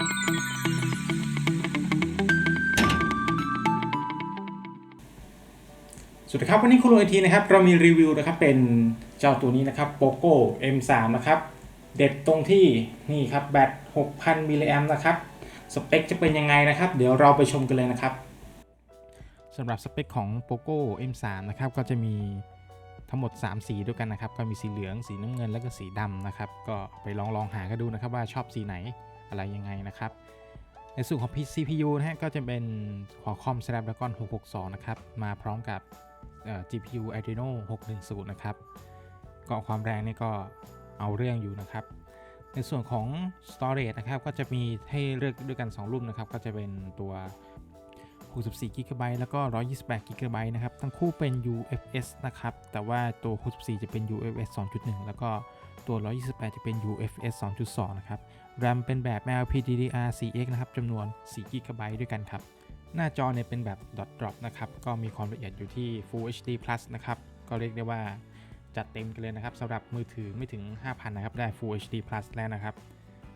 สวัสดีครับ วันนี้คุณลุงไอทีนะครับ เรามีรีวิวนะครับ เป็นเจ้าตัวนี้นะครับ POCO M3 นะครับ เด็ดตรงที่นี่ครับ แบต 6,000 มิลลิแอมนะครับ สเปคจะเป็นยังไงนะครับ เดี๋ยวเราไปชมกันเลยนะครับสำหรับสเปคของ POCO M3 นะครับ ก็จะมีทั้งหมด 3 สีด้วยกันนะครับ ก็มีสีเหลือง สีน้ำเงิน และก็สีดำนะครับ ก็ไปลองลองหากันดูนะครับว่าชอบสีไหน อะไรยังไงนะครับ ในส่วนของ CPU นะฮะก็จะเป็น Qualcomm Snapdragon 662 นะครับ มาพร้อมกับเอ่อ GPU Adreno 610 นะครับก็ความแรงนี่ก็เอาเรื่องอยู่นะครับ ในส่วนของ Storage นะครับก็จะมีให้เลือกด้วยกัน 2 รุ่นนะครับ ก็จะเป็นตัว 64 GB แล้วก็ 128 GB นะครับ ทั้งคู่เป็น UFS นะครับ แต่ว่าตัว 64 จะเป็น UFS 2.1 แล้วก็ตัว 128 จะเป็น UFS 2.2 นะครับ RAM เป็นแบบ LPDDR4X นะครับจำนวน4 GB ด้วยกันครับ หน้าจอเนี่ยเป็นแบบ dot drop นะครับ ก็มีความละเอียดอยู่ที่ Full HD Plus นะครับ ก็เรียกได้ว่าจัดเต็มกันเลยนะครับสำหรับมือถือไม่ถึง 5,000 นะครับ ได้ Full HD Plus แล้วนะครับ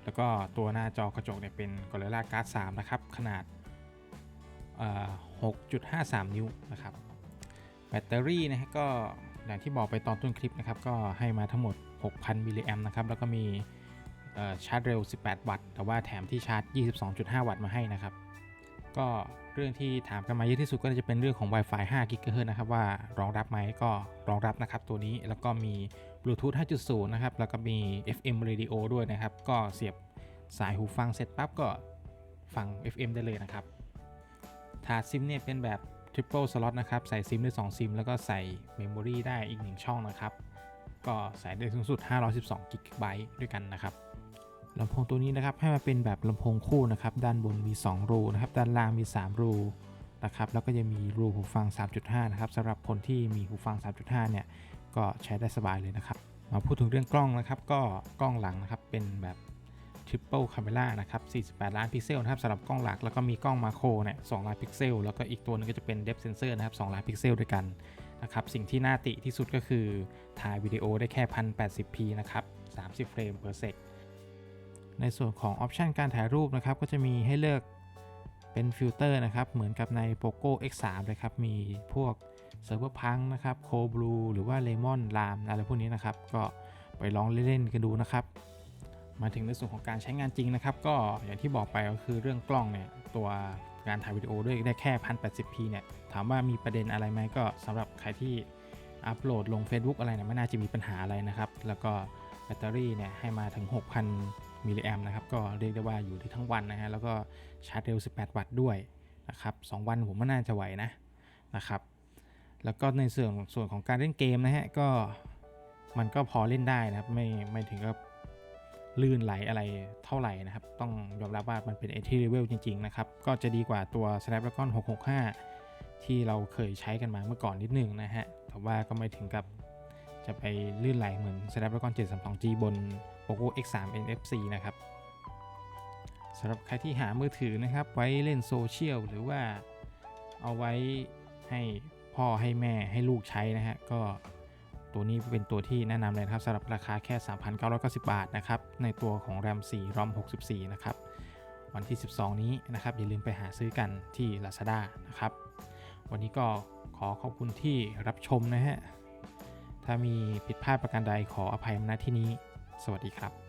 แล้วก็ตัวหน้าจอกระจกเนี่ยเป็น Gorilla Glass 3 นะครับ ขนาด 6.53 นิ้วนะครับ แบตเตอรี่นะฮะก็อย่างที่บอกไปตอนต้นคลิปนะครับ ก็ให้มาทั้งหมด 6,000 มิลลิแอมนะครับ แล้วก็มีชาร์จเร็ว 18 วัตต์ แต่ว่าแถมที่ชาร์จ 22.5 วัตต์มาให้นะครับ ก็เรื่องที่ถามกันมาเยอะที่สุดก็จะเป็นเรื่องของ Wi-Fi 5 GHz นะครับว่ารองรับไหมก็รองรับนะครับตัวนี้แล้วก็มี Bluetooth 5.0 นะครับ แล้วก็มี FM radio ด้วยนะครับ ก็เสียบสายหูฟังเสร็จปั๊บก็ฟัง FM ได้เลยนะครับ ถาดซิมเนี่ยเป็นแบบ Triple Slot นะครับ ใส่ซิมได้ 2 ซิม แล้วก็ใส่ Memory ได้อีก 1 ช่องนะครับ ก็ใส่ได้สูงสุด 512 GB ด้วยกันนะครับลำโพงตัวนี้นะครับให้มาเป็นแบบลำโพงคู่นะครับ ด้านบนมี 2 รูนะครับ ด้านล่างมี 3 รูนะครับ แล้วก็จะมีรูหูฟัง 3.5 นะครับสำหรับคนที่มีหูฟัง 3.5 เนี่ย ก็ใช้ได้สบายเลยนะครับ มาพูดถึงเรื่องกล้องนะครับ ก็กล้องหลังนะครับเป็นแบบ Triple Camera นะครับ 48 ล้านพิกเซลนะครับสำหรับกล้องหลัก แล้วก็มีกล้องมาโครเนี่ย2ล้านพิกเซล แล้วก็อีกตัวหนึงก็จะเป็น Depth Sensor นะครับ 2 ล้านพิกเซลด้วยกันนะครับ สิ่งที่น่าติที่สุดก็คือถ่ายวิดีโอได้แค่ 1080p นะครับ 30 เฟรม per sec ในส่วนของออปชันการถ่ายรูปนะครับ ก็จะมีให้เลือกเป็นฟิลเตอร์นะครับ เหมือนกับใน POCO X3 เลยครับ มีพวก Server Punk นะครับ Cold Blue หรือว่า Lemon Lam อะไรพวกนี้นะครับ ก็ไปลองเล่นๆกันดูนะครับ มาถึงในส่วนของการใช้งานจริงนะครับ ก็อย่างที่บอกไปก็คือเรื่องกล้องเนี่ยตัวการถ่ายวิดีโอด้วยได้แค่ 1080p เนี่ยถามว่ามีประเด็นอะไรไหมก็สำหรับใครที่อัปโหลดลง Facebook อะไรเนี่ยไม่น่าจะมีปัญหาอะไรนะครับ แล้วก็แบตเตอรี่เนี่ยให้มาถึง 6,000มิลลิแอมนะครับ ก็เรียกได้ว่าอยู่ที่ทั้งวันนะฮะแล้วก็ชาร์จเร็ว 18 วัตต์ด้วยนะครับ2วันผมว่าน่าจะไหวนะนะครับ แล้วก็ในส่วนส่วนของการเล่นเกมนะฮะก็มันก็พอเล่นได้นะครับไม่ไม่ถึงกับ ลื่นไหลอะไรเท่าไหร่นะครับ ต้องยอมรับว่ามันเป็น entry level จริง ๆ นะครับ ก็จะดีกว่าตัว Snapdragon 665 ที่เราเคยใช้กันมาเมื่อก่อนนิดนึงนะฮะ แต่ว่าก็ไม่ถึงกับจะไปลื่นไหลเหมือน Snapdragon 732G บน POCO X3 NFC นะครับสำหรับใครที่หามือถือนะครับ ไว้เล่นโซเชียลหรือว่าเอาไว้ให้พ่อให้แม่ให้ลูกใช้นะฮะ ก็ ตัวนี้เป็นตัวที่แนะนำเลยครับสำหรับราคาแค่ 3,990 บาทนะครับในตัวของ RAM 4 ROM 64 นะครับวันที่ 12 นี้นะครับอย่าลืมไปหาซื้อกันที่ Lazada นะครับวันนี้ก็ขอขอบคุณที่รับชมนะฮะถ้ามีผิดพลาดประการใดขออภัยมาณที่นี้ สวัสดีครับ